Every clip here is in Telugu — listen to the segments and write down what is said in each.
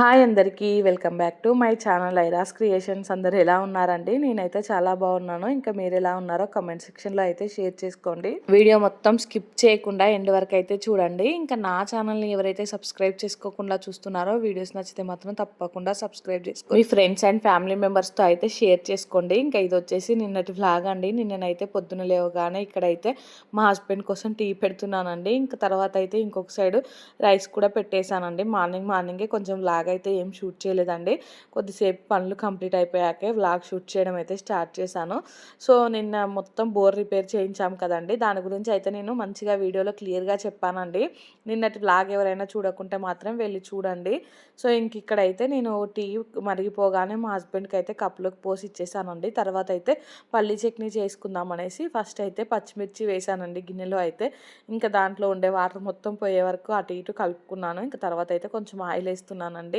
హాయ్ అందరికీ welcome back to my channel ఐరాస్ creations. అందరు ఎలా ఉన్నారండి? నేనైతే చాలా బాగున్నాను. ఇంకా మీరు ఎలా ఉన్నారో కమెంట్ సెక్షన్లో అయితే షేర్ చేసుకోండి. వీడియో మొత్తం స్కిప్ చేయకుండా ఎండ్ వరకు అయితే చూడండి. ఇంకా నా ఛానల్ని ఎవరైతే సబ్స్క్రైబ్ చేసుకోకుండా చూస్తున్నారో వీడియోస్ నచ్చితే మాత్రం తప్పకుండా సబ్స్క్రైబ్ చేసుకోండి మీ ఫ్రెండ్స్ అండ్ ఫ్యామిలీ మెంబర్స్తో అయితే షేర్ చేసుకోండి. ఇంకా ఇది వచ్చేసి నిన్నటి ఫ్లాగ్ అండి. నిన్ననైతే పొద్దున లేవగానే ఇక్కడైతే మా హస్బెండ్ కోసం టీ పెడుతున్నానండి. ఇంకా తర్వాత అయితే ఇంకొక సైడ్ రైస్ కూడా పెట్టేశానండి. మార్నింగ్ మార్నింగే కొంచెం వ్లాగ్ అయితే ఏం షూట్ చేయలేదండి కొద్దిసేపు పనులు కంప్లీట్ అయిపోయాకే వ్లాగ్ షూట్ చేయడం అయితే స్టార్ట్ చేశాను. సో నిన్న మొత్తం బోర్ రిపేర్ చేయించాం కదండి దాని గురించి అయితే నేను మంచిగా వీడియోలో క్లియర్గా చెప్పానండి. నిన్నటి వ్లాగ్ ఎవరైనా చూడకుంటే మాత్రం వెళ్ళి చూడండి. సో ఇంక ఇక్కడైతే నేను టీ మరిగిపోగానే మా హస్బెండ్కి అయితే కప్లోకి పోసి ఇచ్చేసానండి. తర్వాత అయితే పల్లి చట్నీ చేసుకుందాం అనేసి ఫస్ట్ అయితే పచ్చిమిర్చి వేసానండి గిన్నెలో అయితే. ఇంకా దాంట్లో ఉండే వాటర్ మొత్తం పోయే వరకు అటు ఇటు కలుపుకున్నాను. ఇంకా తర్వాత అయితే కొంచెం ఆయిల్ వేస్తున్నానండి.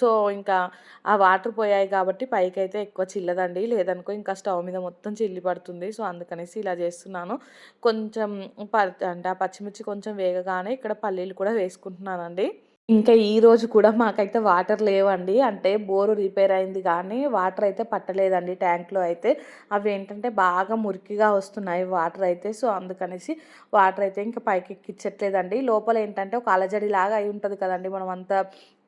సో ఇంకా ఆ వాటర్ పోయాయి కాబట్టి పైకి అయితే ఎక్కువ చిల్లదండి. లేదనుకో ఇంకా స్టవ్ మీద మొత్తం చిల్లి పడుతుంది. సో అందుకనేసి ఇలా చేస్తున్నాను. కొంచెం అంటే ఆ పచ్చిమిర్చి కొంచెం వేగగానే ఇక్కడ పల్లీలు కూడా వేసుకుంటున్నానండి. ఇంకా ఈ రోజు కూడా మాకైతే వాటర్ లేవండి. అంటే బోరు రిపేర్ అయింది కానీ వాటర్ అయితే పట్టలేదండి ట్యాంక్లో అయితే. అవి ఏంటంటే బాగా మురికిగా వస్తున్నాయి వాటర్ అయితే. సో అందుకనేసి వాటర్ అయితే ఇంకా పైకి ఎక్కించట్లేదండి లోపల ఏంటంటే ఒక అలజడి లాగా అయి ఉంటుంది కదండి. మనం అంతా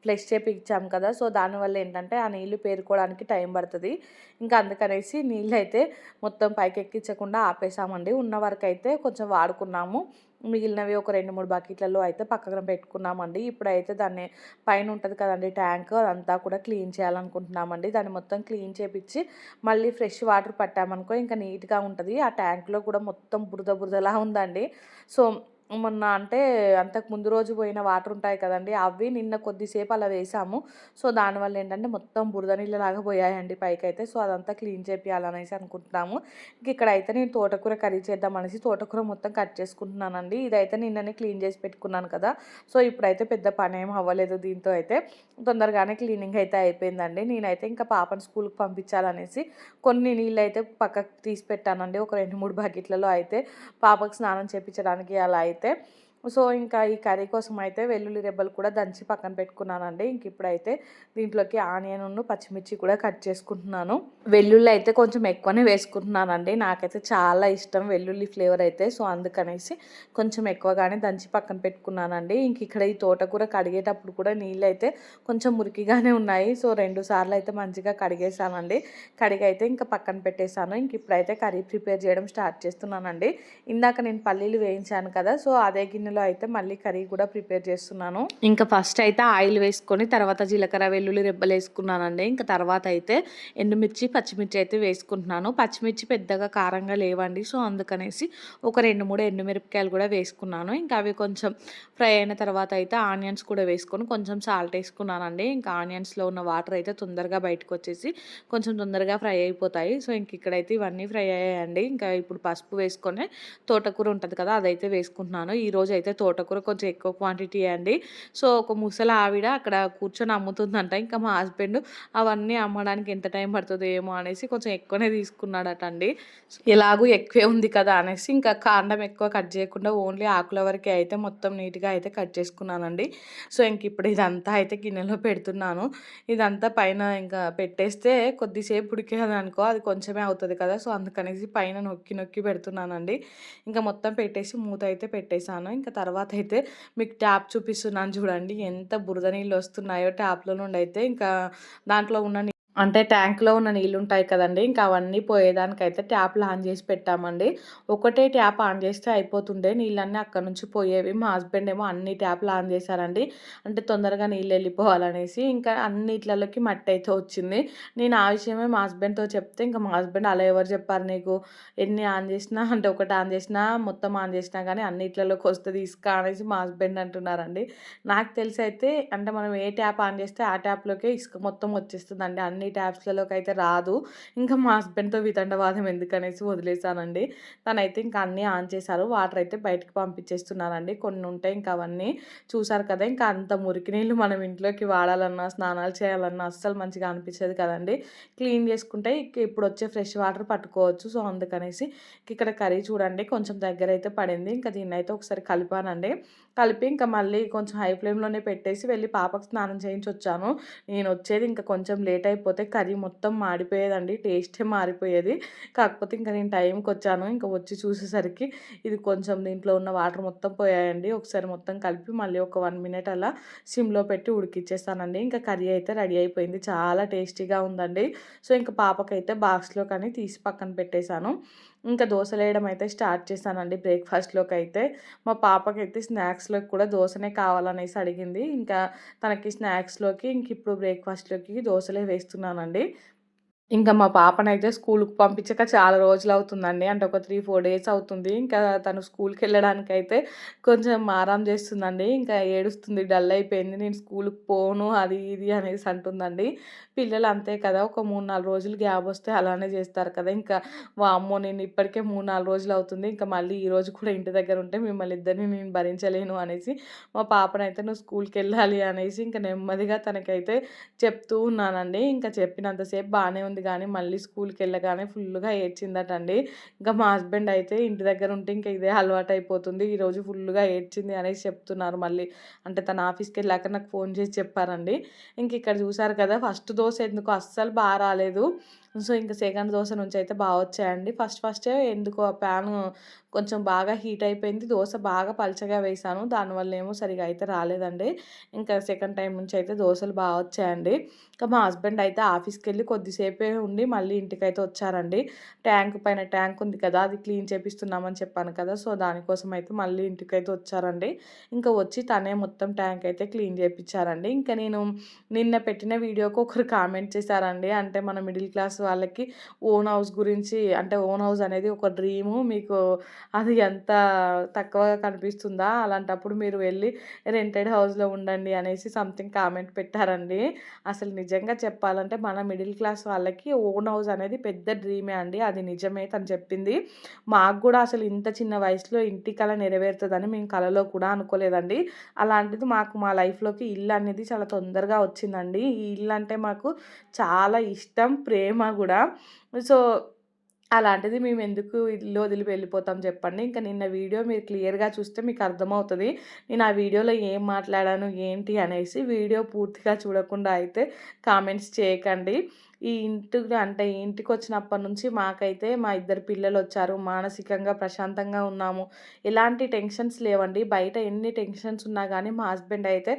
ఫ్లెష్ చేపి కదా సో దానివల్ల ఏంటంటే ఆ నీళ్ళు పేరుకోవడానికి టైం పడుతుంది. ఇంకా అందుకనేసి నీళ్ళు అయితే మొత్తం పైకి ఎక్కించకుండా ఆపేసామండి. ఉన్న వరకు అయితే కొంచెం వాడుకున్నాము. మిగిలినవి ఒక రెండు మూడు బకెట్లలో అయితే పక్కన పెట్టుకున్నామండి. ఇప్పుడైతే దాన్ని పైన ఉంటుంది కదండి ట్యాంక్ అదంతా కూడా క్లీన్ చేయాలనుకుంటున్నామండి. దాన్ని మొత్తం క్లీన్ చేపించి మళ్ళీ ఫ్రెష్ వాటర్ పట్టామనుకో ఇంకా నీట్గా ఉంటుంది. ఆ ట్యాంక్లో కూడా మొత్తం బురద బురదలా ఉందండి. సో మొన్న అంటే అంతకు ముందు రోజు పోయిన వాటర్ ఉంటాయి కదండి అవి నిన్న కొద్దిసేపు అలా వేసాము. సో దానివల్ల ఏంటంటే మొత్తం బురద నీళ్ళలాగా పోయాయండి పైకి అయితే సో అదంతా క్లీన్ చేపియాలనేసి అనుకుంటున్నాము. ఇంక ఇక్కడైతే నేను తోటకూర కర్రీ చేద్దామనేసి తోటకూర మొత్తం కట్ చేసుకుంటున్నానండి. ఇదైతే నిన్ననే క్లీన్ చేసి పెట్టుకున్నాను కదా. సో ఇప్పుడైతే పెద్ద పని ఏం అవ్వలేదు దీంతో అయితే. తొందరగానే క్లీనింగ్ అయితే అయిపోయిందండి. నేనైతే ఇంకా పాపను స్కూల్కి పంపించాలనేసి కొన్ని నీళ్ళు అయితే పక్కకు తీసి పెట్టానండి. ఒక రెండు మూడు బకెట్లలో అయితే. పాపకు స్నానం చేయించడానికి అలా అయితే అయితే సో ఇంకా ఈ కర్రీ కోసం అయితే వెల్లుల్లి రెబ్బలు కూడా దంచి పక్కన పెట్టుకున్నానండి. ఇంక ఇప్పుడైతే దీంట్లోకి ఆనియన్ పచ్చిమిర్చి కూడా కట్ చేసుకుంటున్నాను. వెల్లుల్లి అయితే కొంచెం ఎక్కువనే వేసుకుంటున్నానండి. నాకైతే చాలా ఇష్టం వెల్లుల్లి ఫ్లేవర్ అయితే. సో అందుకనేసి కొంచెం ఎక్కువగానే దంచి పక్కన పెట్టుకున్నానండి. ఇంక ఇక్కడ ఈ తోటకూర కడిగేటప్పుడు కూడా నీళ్ళు అయితే కొంచెం మురికిగానే ఉన్నాయి. సో రెండు సార్లు అయితే మంచిగా కడిగేసానండి కడిగి అయితే ఇంకా పక్కన పెట్టేశాను. ఇంక ఇప్పుడైతే కర్రీ ప్రిపేర్ చేయడం స్టార్ట్ చేస్తున్నానండి. ఇందాక నేను పల్లీలు వేయించాను కదా సో అదే గిన్నె గిన్నెలో అయితే మళ్ళీ కర్రీ కూడా ప్రిపేర్ చేస్తున్నాను. ఇంకా ఫస్ట్ అయితే ఆయిల్ వేసుకొని తర్వాత జీలకర్ర వెల్లుల్లి రెబ్బలు వేసుకున్నానండి. ఇంకా తర్వాత అయితే ఎండుమిర్చి పచ్చిమిర్చి అయితే వేసుకుంటున్నాను. పచ్చిమిర్చి పెద్దగా కారంగా లేవండి సో అందుకనేసి ఒక రెండు మూడు ఎండుమిరపకాయలు కూడా వేసుకున్నాను. ఇంకా అవి కొంచెం ఫ్రై అయిన తర్వాత అయితే ఆనియన్స్ కూడా వేసుకొని కొంచెం సాల్ట్ వేసుకున్నానండి. ఇంకా ఆనియన్స్లో ఉన్న వాటర్ అయితే తొందరగా బయటకు వచ్చేసి కొంచెం తొందరగా ఫ్రై అయిపోతాయి. సో ఇంక ఇక్కడైతే ఇవన్నీ ఫ్రై అయ్యాయండి. ఇంకా ఇప్పుడు పసుపు వేసుకొని తోటకూర ఉంటుంది కదా అదైతే వేసుకుంటున్నాను. ఈరోజు అయితే తోటకూర కొంచెం ఎక్కువ క్వాంటిటీ అండి. సో ఒక ముసలి ఆవిడ అక్కడ కూర్చొని అమ్ముతుందంట. ఇంకా మా హస్బెండ్ అవన్నీ అమ్మడానికి ఎంత టైం పడుతుందో ఏమో అనేసి కొంచెం ఎక్కువనే తీసుకున్నాడట అండి ఎలాగూ ఎక్కువే ఉంది కదా అనేసి ఇంకా కాండం ఎక్కువ కట్ చేయకుండా ఓన్లీ ఆకుల వరకే అయితే మొత్తం నీట్గా అయితే కట్ చేసుకున్నానండి. సో ఇంక ఇప్పుడు ఇదంతా అయితే గిన్నెలో పెడుతున్నాను. ఇదంతా పైన ఇంకా పెట్టేస్తే కొద్దిసేపు ఉడికేది అనుకో అది కొంచెమే అవుతుంది కదా. సో అందుకనేసి పైన నొక్కి నొక్కి పెడుతున్నానండి. ఇంకా మొత్తం పెట్టేసి మూత అయితే పెట్టేశాను. ఇంకా తర్వాత అయితే మీకు ట్యాప్ చూపిస్తున్నాను చూడండి. ఎంత బురద నీళ్ళు వస్తున్నాయో ట్యాప్లో నుండి అయితే ఇంకా దాంట్లో ఉన్న అంటే ట్యాంక్లో ఉన్న నీళ్ళు ఉంటాయి కదండి ఇంకా అవన్నీ పోయేదానికైతే ట్యాప్లు ఆన్ చేసి పెట్టామండి. ఒకటే ట్యాప్ ఆన్ చేస్తే అయిపోతుండే. నీళ్ళన్నీ అక్కడ నుంచి పోయేవి. మా హస్బెండ్ ఏమో అన్ని ట్యాప్లు ఆన్ చేశారండి. అంటే తొందరగా నీళ్ళు వెళ్ళిపోవాలనేసి ఇంకా అన్నిట్లలోకి మట్టి అయితే వచ్చింది. నేను ఆ విషయమే మా హస్బెండ్తో చెప్తే ఇంకా మా హస్బెండ్ అలా ఎవరు చెప్పారు నీకు? ఎన్ని ఆన్ చేసినా అంటే ఒకటి ఆన్ చేసినా మొత్తం ఆన్ చేసినా కానీ అన్నిట్లలోకి వస్తుంది ఇసుక అనేసి మా హస్బెండ్ అంటున్నారండి. నాకు తెలిసి అయితే అంటే మనం ఏ ట్యాప్ ఆన్ చేస్తే ఆ ట్యాప్లోకే ఇసుక మొత్తం వచ్చేస్తుందండి. అన్ని ట్యాప్స్లలోకి అయితే రాదు. ఇంకా మా హస్బెండ్తో వితండవాదం ఎందుకనేసి వదిలేసానండి తనైతే ఇంకా అన్నీ ఆన్ చేశారు. వాటర్ అయితే బయటకు పంపించేస్తున్నారండి కొన్ని ఉంటాయి ఇంకా అవన్నీ చూసారు కదా! ఇంకా అంత మురికి నీళ్ళు మనం ఇంట్లోకి వాడాలన్నా స్నానాలు చేయాలన్నా అస్సలు మంచిగా అనిపించేది కదండి. క్లీన్ చేసుకుంటే ఇప్పుడు వచ్చే ఫ్రెష్ వాటర్ పట్టుకోవచ్చు. సో అందుకనేసి ఇక్కడ కర్రీ చూడండి. కొంచెం దగ్గర అయితే పడింది. ఇంకా దీన్ని అయితే ఒకసారి కలిపానండి. కలిపి ఇంకా మళ్ళీ కొంచెం హై ఫ్లేమ్లోనే పెట్టేసి వెళ్ళి పాపకు స్నానం చేయించి వచ్చాను నేను వచ్చేది ఇంకా కొంచెం లేట్ లేకపోతే కర్రీ మొత్తం మాడిపోయేదండి టేస్టే మారిపోయేది. కాకపోతే ఇంకా నేను టైంకి వచ్చాను ఇంకా వచ్చి చూసేసరికి ఇది కొంచెం దీంట్లో ఉన్న వాటర్ మొత్తం పోయాయండి. ఒకసారి మొత్తం కలిపి మళ్ళీ ఒక వన్ మినిట్ అలా సిమ్లో పెట్టి ఉడికిచ్చేస్తానండి. ఇంకా కర్రీ అయితే రెడీ అయిపోయింది. చాలా టేస్టీగా ఉందండి. సో ఇంకా పాపకైతే బాక్స్లో కానీ తీసి పక్కన పెట్టేశాను. ఇంకా దోశలు వేయడం అయితే స్టార్ట్ చేశానండి బ్రేక్ఫాస్ట్లోకి అయితే. మా పాపకైతే స్నాక్స్లోకి కూడా దోశనే కావాలనేసి అడిగింది. ఇంకా తనకి స్నాక్స్లోకి ఇంక ఇప్పుడు బ్రేక్ఫాస్ట్లోకి దోశలే చేస్తున్నానండి. ఇంకా మా పాపనైతే స్కూల్కి పంపించక చాలా రోజులు అవుతుందండి. అంటే ఒక త్రీ ఫోర్ డేస్ అవుతుంది. ఇంకా తను స్కూల్కి వెళ్ళడానికి అయితే కొంచెం మారం చేస్తుందండి. ఇంకా ఏడుస్తుంది డల్ అయిపోయింది. నేను స్కూల్కి పోను అది ఇది అనేసి అంటుందండి. పిల్లలు అంతే కదా ఒక మూడు నాలుగు రోజులు గ్యాప్ వస్తే అలానే చేస్తారు కదా. ఇంకా వామ్మో నేను ఇప్పటికే మూడు నాలుగు రోజులు అవుతుంది. ఇంకా మళ్ళీ ఈ రోజు కూడా ఇంటి దగ్గర ఉంటే మిమ్మల్ని ఇద్దరిని నేను భరించలేను అనేసి మా పాపనైతే నువ్వు స్కూల్కి వెళ్ళాలి అనేసి ఇంకా నెమ్మదిగా తనకైతే చెప్తూ ఉన్నానండి. ఇంకా చెప్పినంతసేపు బాగానే ఉంది కానీ మళ్ళీ స్కూల్కి వెళ్ళగానే ఫుల్గా ఏడ్చిందటండి. ఇంకా మా హస్బెండ్ అయితే ఇంటి దగ్గర ఉంటే ఇంకా ఇదే అలవాటు అయిపోతుంది ఈరోజు ఫుల్గా ఏడ్చింది అనేసి చెప్తున్నారు మళ్ళీ. అంటే తన ఆఫీస్కి వెళ్ళాక నాకు ఫోన్ చేసి చెప్పారండి. ఇంక ఇక్కడ చూసారు కదా ఫస్ట్ దోశ ఎందుకు? అస్సలు బాగా రాలేదు. సో ఇంకా సెకండ్ దోశ నుంచి అయితే బాగా వచ్చాయండి. ఫస్ట్ ఫస్టే ఎందుకో ఆ ప్యాన్ కొంచెం బాగా హీట్ అయిపోయింది. దోశ బాగా పలచగా వేసాను. దానివల్ల ఏమో సరిగా అయితే రాలేదండి. ఇంకా సెకండ్ టైం నుంచి అయితే దోశలు బాగా వచ్చాయండి. ఇంకా మా హస్బెండ్ అయితే ఆఫీస్కి వెళ్ళి కొద్దిసేపే ఉండి మళ్ళీ ఇంటికి అయితే వచ్చారండి. ట్యాంక్ పైన ట్యాంక్ ఉంది కదా అది క్లీన్ చేపిస్తున్నామని చెప్పాను కదా సో దానికోసం అయితే మళ్ళీ ఇంటికి అయితే వచ్చారండి. ఇంకా వచ్చి తనే మొత్తం ట్యాంక్ అయితే క్లీన్ చేయించారండి ఇంకా నేను నిన్న పెట్టిన వీడియోకి ఒకరు కామెంట్ చేశారండి. అంటే మన మిడిల్ క్లాస్ వాళ్ళకి ఓన్ హౌస్ గురించి అంటే ఓన్ హౌస్ అనేది ఒక డ్రీము. మీకు అది ఎంత తక్కువగా కనిపిస్తుందా? అలాంటప్పుడు మీరు వెళ్ళి రెంటెడ్ హౌస్లో ఉండండి అనేసి సంథింగ్ కామెంట్ పెట్టారండి. అసలు నిజంగా చెప్పాలంటే మన మిడిల్ క్లాస్ వాళ్ళకి ఓన్ హౌస్ అనేది పెద్ద డ్రీమే అండి. అది నిజమే తను చెప్పింది. మాకు కూడా అసలు ఇంత చిన్న వయసులో ఇంటి కళ నెరవేరుతుందని మేము కళలో కూడా అనుకోలేదండి. అలాంటిది మాకు మా లైఫ్లోకి ఇల్లు అనేది చాలా తొందరగా వచ్చిందండి. ఈ ఇల్లు అంటే మాకు చాలా ఇష్టం ప్రేమ కూడా. సో అలాంటిది మేము ఎందుకు ఇల్లు వదిలి వెళ్ళిపోతాం చెప్పండి. ఇంకా నిన్న వీడియో మీరు క్లియర్గా చూస్తే మీకు అర్థమవుతుంది. నేను ఆ వీడియోలో ఏం మాట్లాడాను ఏంటి అనేసి వీడియో పూర్తిగా చూడకుండా అయితే కామెంట్స్ చేయకండి. ఈ ఇంటికి అంటే ఇంటికి వచ్చినప్పటి నుంచి మాకైతే మా ఇద్దరు పిల్లలు వచ్చారు మానసికంగా ప్రశాంతంగా ఉన్నాము. ఎలాంటి టెన్షన్స్ లేవండి. బయట ఎన్ని టెన్షన్స్ ఉన్నా కానీ మా హస్బెండ్ అయితే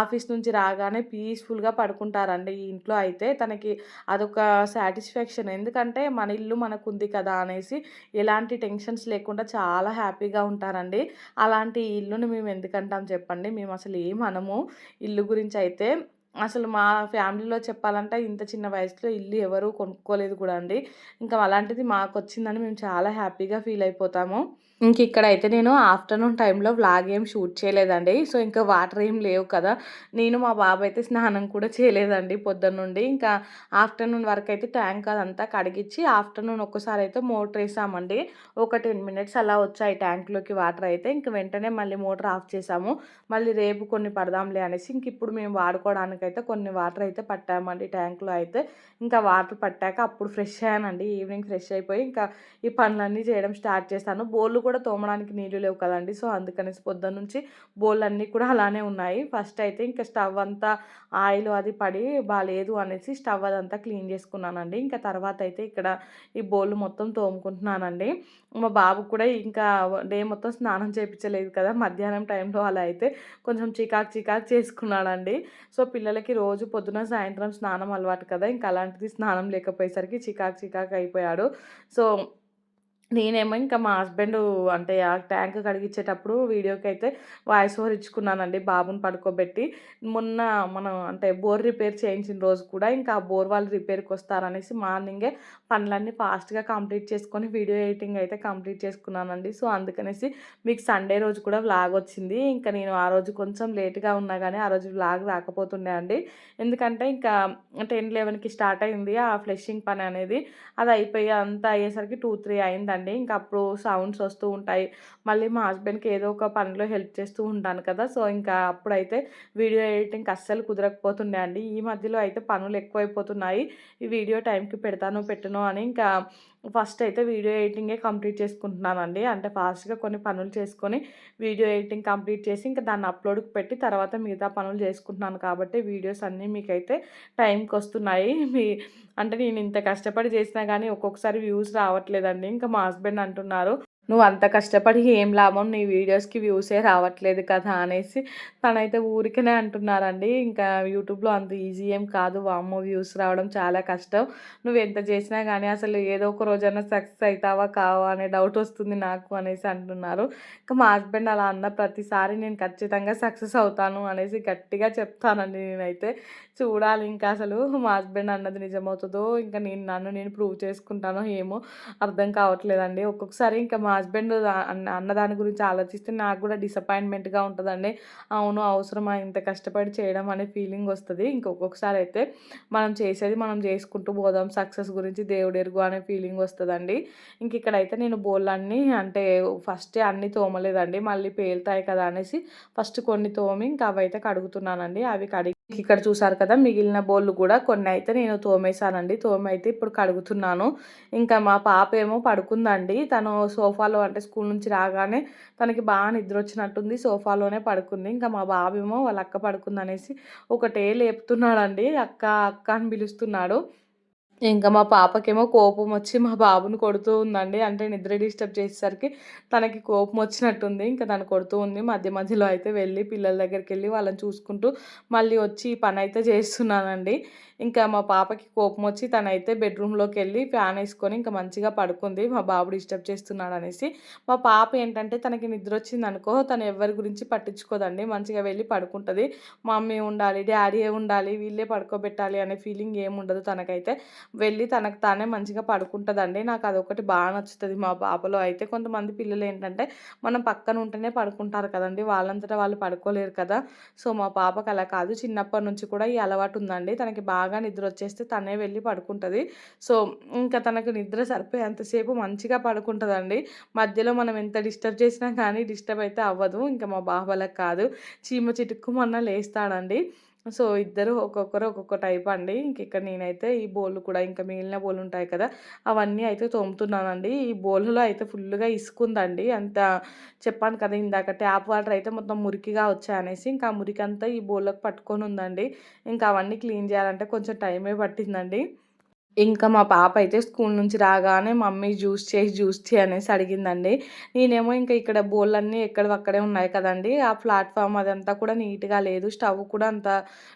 ఆఫీస్ నుంచి రాగానే పీస్ఫుల్గా పడుకుంటారండి. ఈ ఇంట్లో అయితే తనకి అదొక సాటిస్ఫాక్షన్. ఎందుకంటే మన ఇల్లు మనకు ఉంది కదా అనేసి ఎలాంటి టెన్షన్స్ లేకుండా చాలా హ్యాపీగా ఉంటారండి. అలాంటి ఇల్లుని మేము ఎందుకంటాం చెప్పండి. మేము అసలు ఏమనము ఇల్లు గురించి అయితే అసలు మా ఫ్యామిలీలో చెప్పాలంటే ఇంత చిన్న వయసులో ఇల్లు ఎవరు కొనుక్కోలేదు కూడా అండి. ఇంకా అలాంటిది మాకు వచ్చిందని మేము చాలా హ్యాపీగా ఫీల్ అయిపోతాము. ఇంక ఇక్కడైతే నేను ఆఫ్టర్నూన్ టైంలో వ్లాగ్ ఏం షూట్ చేయలేదండి. సో ఇంకా వాటర్ ఏం లేవు కదా. నేను మా బాబు అయితే స్నానం కూడా చేయలేదండి పొద్దున్న నుండి. ఇంకా ఆఫ్టర్నూన్ వరకు అయితే ట్యాంక్ అదంతా కడిగించి ఆఫ్టర్నూన్ ఒక్కసారి అయితే మోటర్ వేసామండి. ఒక టెన్ మినిట్స్ అలా వచ్చాయి ట్యాంక్లోకి వాటర్ అయితే. ఇంక వెంటనే మళ్ళీ మోటర్ ఆఫ్ చేసాము. మళ్ళీ రేపు కొన్ని పడదాంలే అనేసి ఇంక ఇప్పుడు మేము వాడుకోవడానికైతే కొన్ని వాటర్ అయితే పట్టామండి ట్యాంక్లో అయితే. ఇంకా వాటర్ పట్టాక అప్పుడు ఫ్రెష్ అయ్యానండి. ఈవినింగ్ ఫ్రెష్ అయిపోయి ఇంకా ఈ పనులన్నీ చేయడం స్టార్ట్ చేశాను. బోర్లు కూడా తోమడానికి నీళ్ళు లేవు కదండి. సో అందుకనేసి పొద్దున్న నుంచి బోల్ అన్నీ కూడా అలానే ఉన్నాయి. ఫస్ట్ అయితే ఇంకా స్టవ్ అంతా ఆయిల్ అది పడి బాగాలేదు అనేసి స్టవ్ అదంతా క్లీన్ చేసుకున్నానండి. ఇంకా తర్వాత అయితే ఇక్కడ ఈ బోల్ మొత్తం తోముకుంటున్నానండి. మా బాబు కూడా ఇంకా డే మొత్తం స్నానం చేయించలేదు కదా. మధ్యాహ్నం టైంలో అలా అయితే కొంచెం చికాకు చికాకు చేసుకున్నాడండి. సో పిల్లలకి రోజు పొద్దున సాయంత్రం స్నానం అలవాటు కదా. ఇంకా అలాంటిది స్నానం లేకపోయేసరికి చికాకు చికాకు అయిపోయాడు. సో నేనేమో ఇంకా మా హస్బెండ్ అంటే ఆ ట్యాంక్ కడిగించేటప్పుడు వీడియోకి అయితే వాయిస్ ఓవర్ ఇచ్చుకున్నానండి బాబుని పడుకోబెట్టి. మొన్న మనం అంటే బోర్ రిపేర్ చేయించిన రోజు కూడా ఇంకా ఆ బోర్ వాళ్ళు రిపేర్కి వస్తారనేసి మార్నింగే పనులన్నీ ఫాస్ట్గా కంప్లీట్ చేసుకొని వీడియో ఎడిటింగ్ అయితే కంప్లీట్ చేసుకున్నానండి. సో అందుకనేసి మీకు సండే రోజు కూడా వ్లాగ్ వచ్చింది. ఇంకా నేను ఆ రోజు కొంచెం లేట్గా ఉన్నా కానీ ఆ రోజు వ్లాగ్ రాకపోతుండే అండి. ఎందుకంటే ఇంకా టెన్ లెవెన్కి స్టార్ట్ అయింది ఆ ఫ్లెషింగ్ పని అనేది. అది అయిపోయి అంతా అయ్యేసరికి టూ త్రీ అయింది అయిందండి ఇంకా అప్పుడు సౌండ్స్ వస్తూ ఉంటాయి. మళ్ళీ మా హస్బెండ్కి ఏదో ఒక పనిలో హెల్ప్ చేస్తూ ఉంటాను కదా! సో ఇంకా అప్పుడైతే వీడియో ఎడిటింగ్ అస్సలు కుదరకపోతుండే అండి. ఈ మధ్యలో అయితే పనులు ఎక్కువైపోతున్నాయి. ఈ వీడియో టైంకి పెడతాను పెట్టను అని ఇంకా ఫస్ట్ అయితే వీడియో ఎడిటింగే కంప్లీట్ చేసుకుంటున్నానండి. అంటే ఫాస్ట్గా కొన్ని పనులు చేసుకొని వీడియో ఎడిటింగ్ కంప్లీట్ చేసి ఇంకా దాన్ని అప్లోడ్కి పెట్టి తర్వాత మిగతా పనులు చేసుకుంటున్నాను కాబట్టి వీడియోస్ అన్నీ మీకైతే టైంకి వస్తున్నాయి. మీ అంటే నేను ఇంత కష్టపడి చేసినా కానీ ఒక్కొక్కసారి వ్యూస్ రావట్లేదండి. ఇంకా మా హస్బెండ్ అంటున్నారు నువ్వు అంత కష్టపడి ఏం లాభం? నీ వీడియోస్కి వ్యూసే రావట్లేదు కదా అనేసి తనైతే ఊరికనే అంటున్నారండి. ఇంకా యూట్యూబ్లో అంత ఈజీ ఏం కాదు. వామ్మో వ్యూస్ రావడం చాలా కష్టం. నువ్వు ఎంత చేసినా కానీ అసలు ఏదో ఒక రోజైనా సక్సెస్ అవుతావా కావా అనే డౌట్ వస్తుంది నాకు అనేసి అంటున్నారు. ఇంకా మా హస్బెండ్ అలా అన్న ప్రతిసారి నేను ఖచ్చితంగా సక్సెస్ అవుతాను అనేసి గట్టిగా చెప్తానండి నేనైతే. చూడాలి ఇంకా అసలు మా హస్బెండ్ అన్నది నిజమవుతుందో ఇంకా నేను నన్ను నేను ప్రూవ్ చేసుకుంటానో ఏమో అర్థం కావట్లేదండి. ఒక్కొక్కసారి ఇంకా మా హస్బెండ్ అన్న అన్న దాని గురించి ఆలోచిస్తే నాకు కూడా డిసప్పాయింట్మెంట్గా ఉంటుందండి. అవును అవసరమా ఇంత కష్టపడి చేయడం అనే ఫీలింగ్ వస్తుంది. ఇంకొకసారి అయితే మనం చేసేది మనం చేసుకుంటూ పోదాం. సక్సెస్ గురించి దేవుడు ఎరుగు అనే ఫీలింగ్ వస్తుందండి. ఇంక ఇక్కడైతే నేను బోళ్ళన్నీ అంటే ఫస్టే అన్నీ తోమలేదండి. మళ్ళీ పేలుతాయి కదా అనేసి ఫస్ట్ కొన్ని తోమి ఇంకా అవి అయితే కడుగుతున్నానండి. అవి కడిగి ఇక్కడ చూసారు కదా మిగిలిన బోళ్ళు కూడా కొన్ని అయితే నేను తోమేశానండి. తోమైతే అయితే ఇప్పుడు కడుగుతున్నాను. ఇంకా మా పాప ఏమో పడుకుందండి. తను సోఫాలో అంటే స్కూల్ నుంచి రాగానే తనకి బాగా నిద్ర వచ్చినట్టుంది సోఫాలోనే పడుకుంది. ఇంకా మా బాబేమో వాళ్ళ అక్క పడుకుంది అనేసి ఒకటే లేపుతున్నాడండి. అక్క అక్క అని పిలుస్తున్నాడు. ఇంకా మా పాపకేమో కోపం వచ్చి మా బాబుని కొడుతూ ఉందండి. అంటే నిద్ర డిస్టర్బ్ చేసేసరికి తనకి కోపం వచ్చినట్టుంది ఇంకా తను కొడుతూ ఉంది. మధ్య మధ్యలో అయితే వెళ్ళి పిల్లల దగ్గరికి వెళ్ళి వాళ్ళని చూసుకుంటూ మళ్ళీ వచ్చి ఈ పని అయితే చేస్తున్నానండి. ఇంకా మా పాపకి కోపం వచ్చి తనైతే బెడ్రూమ్లోకి వెళ్ళి ఫ్యాన్ వేసుకొని ఇంకా మంచిగా పడుకుంది. మా బాబు డిస్టర్బ్ చేస్తున్నాడు అనేసి మా పాప ఏంటంటే తనకి నిద్ర వచ్చింది అనుకో తను ఎవరి గురించి పట్టించుకోదండి. మంచిగా వెళ్ళి పడుకుంటుంది. మమ్మీ ఉండాలి డాడీ ఉండాలి వీళ్ళే పడుకోబెట్టాలి అనే ఫీలింగ్ ఏముండదు తనకైతే. వెళ్ళి తనకు తానే మంచిగా పడుకుంటుందండి. నాకు అదొకటి బాగా నచ్చుతుంది మా పాపలో. అయితే కొంతమంది పిల్లలు ఏంటంటే మనం పక్కన ఉంటేనే పడుకుంటారు కదండి. వాళ్ళంతటా వాళ్ళు పడుకోలేరు కదా. సో మా పాపకు అలా కాదు. చిన్నప్పటి నుంచి కూడా ఈ అలవాటు ఉందండి తనకి బాగా బాగా నిద్ర వచ్చేస్తే తనే వెళ్ళి పడుకుంటుంది. సో ఇంకా తనకు నిద్ర సరిపోయేంతసేపు మంచిగా పడుకుంటుందండి. మధ్యలో మనం ఎంత డిస్టర్బ్ చేసినా కానీ డిస్టర్బ్ అయితే అవ్వదు. ఇంకా మా బాబాలకు కాదు. చీమ చిటుక్కుమన్నా లేస్తాడండి. సో ఇద్దరు ఒక్కొక్కరు ఒక్కొక్క టైప్ అండి. ఇంక ఇక్కడ నేనైతే ఈ బోళ్ళు కూడా ఇంకా మిగిలిన బోళ్ళు ఉంటాయి కదా అవన్నీ అయితే తోముతున్నానండి. ఈ బోళ్ళలో అయితే ఫుల్గా ఇసుకుందండి అంత చెప్పాను కదా ఇందాక ట్యాప్ వాటర్ అయితే మొత్తం మురికిగా వచ్చాయనేసి ఇంకా ఆ మురికి అంతా ఈ బోళ్ళకు పట్టుకొని ఉందండి. ఇంకా అవన్నీ క్లీన్ చేయాలంటే కొంచెం టైమే పట్టిందండి. ఇంకా మా పాప అయితే స్కూల్ నుంచి రాగానే మమ్మీ జ్యూస్ చేసి జ్యూస్ చేయి అనేసి అడిగిందండి. నేనేమో ఇంకా ఇక్కడ బోళ్ళన్నీ ఎక్కడవక్కడే ఉన్నాయి కదండి. ఆ ప్లాట్ఫామ్ అదంతా కూడా నీట్గా లేదు. స్టవ్ కూడా అంత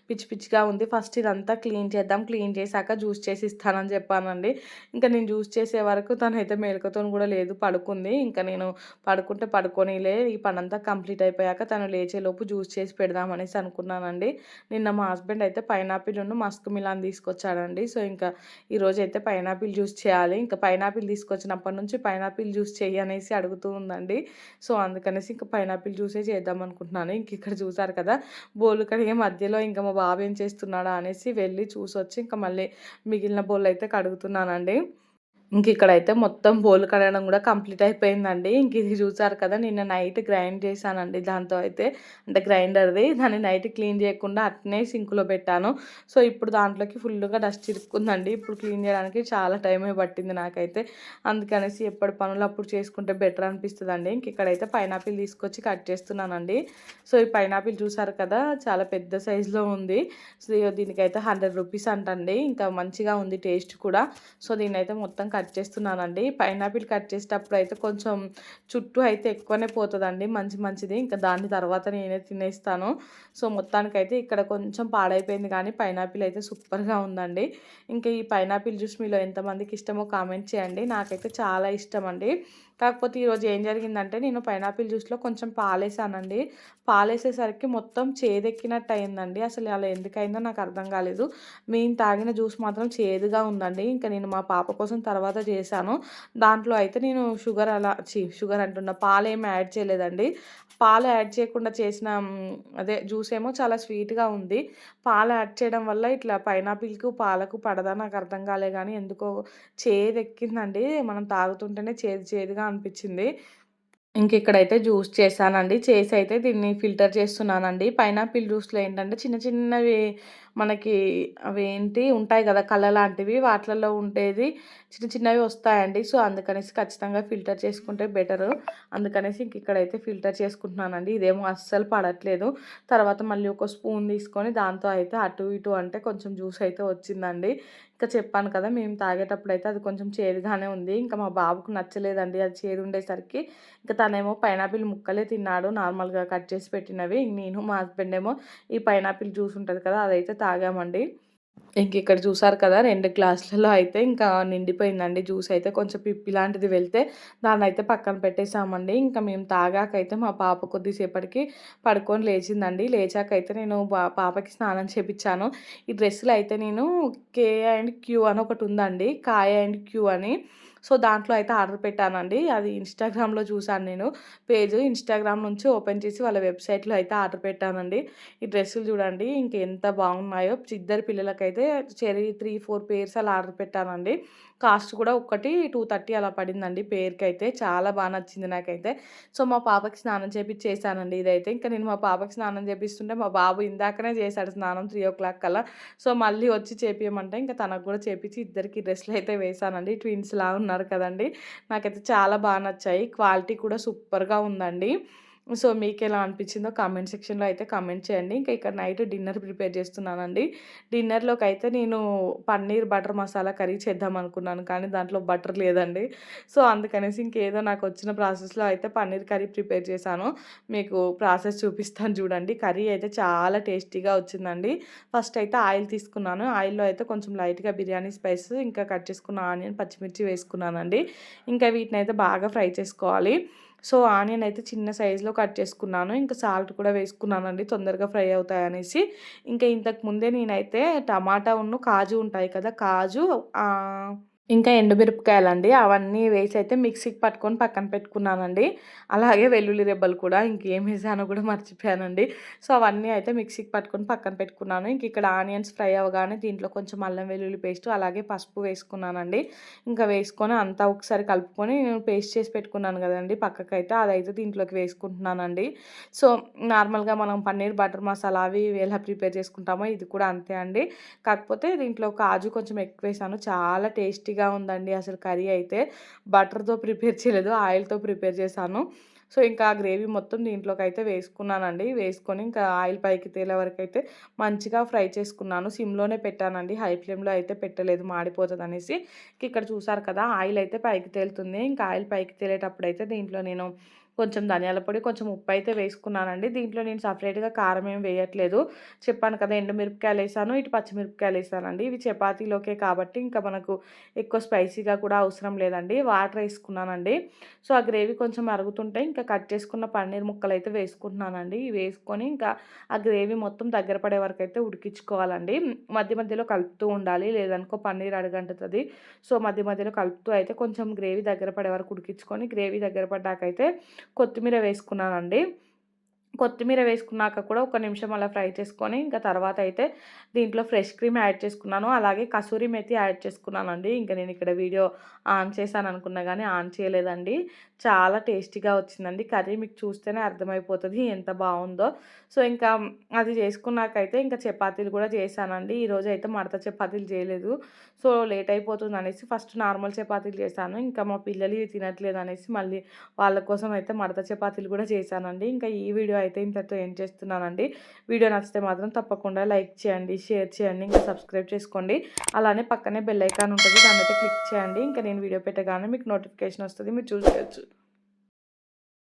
పిచ్చి పిచ్చిగా ఉంది. ఫస్ట్ ఇదంతా క్లీన్ చేద్దాం. క్లీన్ చేశాక జ్యూస్ చేసి ఇస్తానని చెప్పానండి. ఇంకా నేను జ్యూస్ చేసే వరకు తనైతే మేలుకతో కూడా లేదు. పడుకుంది. ఇంకా నేను పడుకుంటే పడుకొనిలే. ఈ పనంతా కంప్లీట్ అయిపోయాక తను లేచేలోపు జ్యూస్ చేసి పెడదామనేసి అనుకున్నానండి. నిన్న మా హస్బెండ్ అయితే పైనాపిల్ మస్క్ మిలాన్ తీసుకొచ్చాడండి. సో ఇంకా ఈరోజు అయితే పైనాపిల్ జ్యూస్ చేయాలి. ఇంకా పైనాపిల్ తీసుకొచ్చినప్పటి నుంచి పైనాపిల్ జ్యూస్ చేయి అనేసి అడుగుతూ ఉందండి. సో అందుకనేసి ఇంకా పైనాపిల్ జ్యూసే చేద్దాం అనుకుంటున్నాను. ఇంక ఇక్కడ చూసారు కదా బోలు కడిగే మధ్యలో ఇంకా మా బాబు ఏం చేస్తున్నాడా అనేసి వెళ్ళి చూసి వచ్చి ఇంకా మళ్ళీ మిగిలిన బోల్ అయితే కడుగుతున్నానండి. ఇంక ఇక్కడైతే మొత్తం బోల్ కడగడం కూడా కంప్లీట్ అయిపోయిందండి. ఇంక ఇది చూసారు కదా నిన్న నైట్ గ్రైండ్ చేశానండి దాంతో అయితే. అంటే గ్రైండర్ది దాన్ని నైట్ క్లీన్ చేయకుండా అట్నే సింకులో పెట్టాను. సో ఇప్పుడు దాంట్లోకి ఫుల్గా డస్ట్ ఇరుక్కుందండి. ఇప్పుడు క్లీన్ చేయడానికి చాలా టైమే పట్టింది నాకైతే. అందుకనేసి ఎప్పటి పనులు అప్పుడు చేసుకుంటే బెటర్ అనిపిస్తుంది అండి ఇంక ఇక్కడైతే పైనాపిల్ తీసుకొచ్చి కట్ చేస్తున్నానండి. సో ఈ పైనాపిల్ చూసారు కదా చాలా పెద్ద సైజులో ఉంది. సో దీనికైతే హండ్రెడ్ రూపీస్ అంటండి. ఇంకా మంచిగా ఉంది టేస్ట్ కూడా. సో దీన్నైతే అయితే మొత్తం కట్ చేస్తున్నానండి. పైనాపిల్ కట్ చేసేటప్పుడు అయితే కొంచెం చుట్టూ అయితే ఎక్కువనే పోతుందండి. మంచి మంచిది. ఇంకా దాని తర్వాత నేనే తినేస్తాను. సో మొత్తానికైతే ఇక్కడ కొంచెం పాడైపోయింది కానీ పైనాపిల్ అయితే సూపర్గా ఉందండి. ఇంకా ఈ పైనాపిల్ జ్యూస్ మీలో ఎంతమందికి ఇష్టమో కామెంట్ చేయండి. నాకైతే చాలా ఇష్టం అండి కాకపోతే ఈరోజు ఏం జరిగిందంటే నేను పైనాపిల్ జ్యూస్లో కొంచెం పాలేసానండి. పాలేసేసరికి మొత్తం చేదెక్కినట్టు అయిందండి అసలు అలా ఎందుకైందో నాకు అర్థం కాలేదు. మేము తాగిన జ్యూస్ మాత్రం చేదుగా ఉందండి. ఇంకా నేను మా పాప కోసం తర్వాత చేశాను. దాంట్లో అయితే నేను షుగర్ అలా షుగర్ అంటున్న పాలు ఏమి యాడ్ చేయలేదండి. పాలు యాడ్ చేయకుండా చేసిన అదే జ్యూస్ ఏమో చాలా స్వీట్గా ఉంది. పాలు యాడ్ చేయడం వల్ల ఇట్లా పైనాపిల్కు పాలకు పడదా నాకు అర్థం కాలే కానీ ఎందుకో చేదెక్కిందండి. మనం తాగుతుంటేనే చేదు చేదుగా అనిపించింది. ఇంక ఇక్కడైతే జ్యూస్ చేశానండి. చేసి అయితే దీన్ని ఫిల్టర్ చేస్తున్నానండి. పైనాపిల్ జ్యూస్లో ఏంటంటే చిన్న చిన్నవి మనకి అవి ఏంటి ఉంటాయి కదా కళ్ళ లాంటివి వాటిలలో ఉండేది చిన్న చిన్నవి వస్తాయండి. సో అందుకనేసి ఖచ్చితంగా ఫిల్టర్ చేసుకుంటే బెటరు. అందుకనేసి ఇంక ఇక్కడైతే ఫిల్టర్ చేసుకుంటున్నానండి. ఇదేమో అస్సలు పడట్లేదు. తర్వాత మళ్ళీ ఒక స్పూన్ తీసుకొని దాంతో అయితే అటు ఇటు అంటే కొంచెం జ్యూస్ అయితే వచ్చిందండి. ఇంకా చెప్పాను కదా మేము తాగేటప్పుడు అయితే అది కొంచెం చేదుగానే ఉంది. ఇంకా మా బాబుకు నచ్చలేదండి. అది చేదు ఉండేసరికి ఇంకా తనేమో పైనాపిల్ ముక్కలే తిన్నాడు. నార్మల్గా కట్ చేసి పెట్టినవి. నేను మా హస్బెండ్ ఏమో ఈ పైనాపిల్ జ్యూస్ ఉంటుంది కదా అదైతే తాగామండి. ఇంక ఇక్కడ చూసారు కదా రెండు గ్లాసులలో అయితే ఇంకా నిండిపోయిందండి జ్యూస్ అయితే. కొంచెం పిప్పి లాంటిది వెళ్తే దాన్ని అయితే పక్కన పెట్టేసామండి. ఇంకా మేము తాగాకైతే మా పాప కొద్దిసేపటికి పడుకొని లేచిందండి. లేచాకైతే నేను పాపకి స్నానం చేపించాను ఈ డ్రెస్సులు అయితే నేను కే అండ్ క్యూ అని ఒకటి ఉందండి కాయ అండ్ క్యూ అని సో దాంట్లో అయితే ఆర్డర్ పెట్టానండి. అది ఇన్స్టాగ్రామ్లో చూసాను నేను. పేజ్ ఇన్స్టాగ్రామ్ నుంచి ఓపెన్ చేసి వాళ్ళ వెబ్సైట్లో అయితే ఆర్డర్ పెట్టానండి. ఈ డ్రెస్సులు చూడండి ఇంకెంత బాగున్నాయో. ఇద్దరు పిల్లలకైతే చెరీ త్రీ ఫోర్ పేర్స్ అలా ఆర్డర్ పెట్టానండి. కాస్ట్ కూడా ఒకటి టూ థర్టీ అలా పడిందండి. పేరుకి అయితే చాలా బాగా నచ్చింది నాకైతే. సో మా పాపకి స్నానం చేపించి చేశానండి ఇదైతే. ఇంకా నేను మా పాపకి స్నానం చేపిస్తుంటే మా బాబు ఇందాకనే చేశాడు స్నానం త్రీ ఓ క్లాక్ కల్లా. సో మళ్ళీ వచ్చి చేపించమంటే ఇంకా తనకు కూడా చేపించి ఇద్దరికి డ్రెస్సులు అయితే వేసానండి. ట్విన్స్ లా ఉన్నారు కదండి. నాకైతే చాలా బాగా నచ్చాయి. క్వాలిటీ కూడా సూపర్గా ఉందండి. సో మీకు ఎలా అనిపించిందో కామెంట్ సెక్షన్లో అయితే కామెంట్ చేయండి. ఇంకా ఇక్కడ నైట్ డిన్నర్ ప్రిపేర్ చేస్తున్నానండి. డిన్నర్లోకి అయితే నేను పన్నీర్ బటర్ మసాలా కర్రీ చేద్దాం అనుకున్నాను కానీ దాంట్లో బటర్ లేదండి. సో అందుకనేసి ఇంకేదో నాకు వచ్చిన ప్రాసెస్లో అయితే పన్నీర్ కర్రీ ప్రిపేర్ చేశాను. మీకు ప్రాసెస్ చూపిస్తాను చూడండి. కర్రీ అయితే చాలా టేస్టీగా వచ్చిందండి. ఫస్ట్ అయితే ఆయిల్ తీసుకున్నాను. ఆయిల్లో అయితే కొంచెం లైట్గా బిర్యానీ స్పైస్ ఇంకా కట్ చేసుకున్న ఆనియన్ పచ్చిమిర్చి వేసుకున్నానండి. ఇంకా వీటిని అయితే బాగా ఫ్రై చేసుకోవాలి. సో ఆనియన్ అయితే చిన్న సైజులో కట్ చేసుకున్నాను. ఇంకా సాల్ట్ కూడా వేసుకున్నానండి. తొందరగా ఫ్రై అవుతాయి అనేసి ఇంకా ఇంతకు ముందే నేనైతే టమాటా ఉన్ను కాజు ఉంటాయి కదా కాజు ఇంకా ఎండుమిరపకాయలండి. అవన్నీ వేసి అయితే మిక్సీకి పట్టుకొని పక్కన పెట్టుకున్నానండి. అలాగే వెల్లుల్లి రెబ్బలు కూడా ఇంకేం వేసానో కూడా మర్చిపోయానండి. సో అవన్నీ అయితే మిక్సీకి పట్టుకొని పక్కన పెట్టుకున్నాను. ఇంక ఇక్కడ ఆనియన్స్ ఫ్రై అవ్వగానే దీంట్లో కొంచెం అల్లం వెల్లుల్లి పేస్ట్ అలాగే పసుపు వేసుకున్నానండి. ఇంకా వేసుకొని అంతా ఒకసారి కలుపుకొని నేను పేస్ట్ చేసి పెట్టుకున్నాను కదండి పక్కకైతే. అదైతే దీంట్లోకి వేసుకుంటున్నానండి. సో నార్మల్గా మనం పన్నీర్ బటర్ మసాలా అవి ఎలా ప్రిపేర్ చేసుకుంటామో ఇది కూడా అంతే అండి. కాకపోతే దీంట్లో కాజు కొంచెం ఎక్కువ వేసాను. చాలా టేస్టీగా టేస్టీగా ఉందండి అసలు కర్రీ అయితే. బటర్తో ప్రిపేర్ చేయలేదు ఆయిల్తో ప్రిపేర్ చేశాను. సో ఇంకా ఆ గ్రేవీ మొత్తం దీంట్లోకి అయితే వేసుకున్నానండి. వేసుకొని ఇంకా ఆయిల్ పైకి తేలే వరకు అయితే మంచిగా ఫ్రై చేసుకున్నాను. సిమ్లోనే పెట్టానండి. హై ఫ్లేమ్లో అయితే పెట్టలేదు మాడిపోతుంది అనేసి ఇక్కడ చూసారు కదా ఆయిల్ అయితే పైకి తేలుతుంది. ఇంకా ఆయిల్ పైకి తేలేటప్పుడు అయితే దీంట్లో నేను కొంచెం ధనియాల పొడి కొంచెం ఉప్పు అయితే వేసుకున్నానండి. దీంట్లో నేను సపరేట్గా కారం ఏం వేయట్లేదు. చెప్పాను కదా ఎండుమిరపకాయలు వేసాను ఇటు పచ్చిమిరపకాయలు వేసానండి. ఇవి చపాతీలోకే కాబట్టి ఇంకా మనకు ఎక్కువ స్పైసీగా కూడా అవసరం లేదండి. వాటర్ వేసుకున్నానండి. సో ఆ గ్రేవీ కొంచెం అరుగుతుంటే ఇంకా కట్ చేసుకున్న పన్నీర్ ముక్కలు అయితే వేసుకుంటున్నానండి వేసుకొని ఇంకా ఆ గ్రేవీ మొత్తం దగ్గర పడే వరకు అయితే ఉడికించుకోవాలండి. మధ్య మధ్యలో కలుపుతూ ఉండాలి. లేదనుకో పన్నీర్ అడగంటుంది సో మధ్య మధ్యలో కలుపుతూ అయితే కొంచెం గ్రేవీ దగ్గర పడే వరకు ఉడికించుకొని గ్రేవీ దగ్గర పడ్డాకైతే కొత్తిమీర వేసుకున్నానండి. కొత్తిమీర వేసుకున్నాక కూడా ఒక నిమిషం అలా ఫ్రై చేసుకొని ఇంకా తర్వాత అయితే దీంట్లో ఫ్రెష్ క్రీమ్ యాడ్ చేసుకున్నాను. అలాగే కసూరి మెతి యాడ్ చేసుకున్నానండి. ఇంకా నేను ఇక్కడ వీడియో ఆన్ చేశాను అనుకున్నా కానీ ఆన్ చేయలేదండి. చాలా టేస్టీగా వచ్చిందండి. కర్రీ మీకు చూస్తేనే అర్థమైపోతుంది ఎంత బాగుందో. సో ఇంకా అది చేసుకున్నాకైతే ఇంకా చపాతీలు కూడా చేశానండి. ఈరోజు అయితే మడత చపాతీలు చేయలేదు. సో లేట్ అయిపోతుంది అనేసి ఫస్ట్ నార్మల్ చపాతీలు చేశాను. ఇంకా మా పిల్లలు తినట్లేదు అనేసి మళ్ళీ వాళ్ళ కోసం అయితే మడత చపాతీలు కూడా చేశానండి. ఇంకా ఈ వీడియో అయితే ఇంతతో ఏం చేస్తున్నానండి. వీడియో నచ్చితే మాత్రం తప్పకుండా లైక్ చేయండి షేర్ చేయండి ఇంకా సబ్స్క్రైబ్ చేసుకోండి. అలానే పక్కనే బెల్ ఐకాన్ ఉంటుంది దాన్ని అయితే క్లిక్ చేయండి. ఇంకా నేను వీడియో పెట్టగానే మీకు నోటిఫికేషన్ వస్తుంది మీరు చూసుకోవచ్చు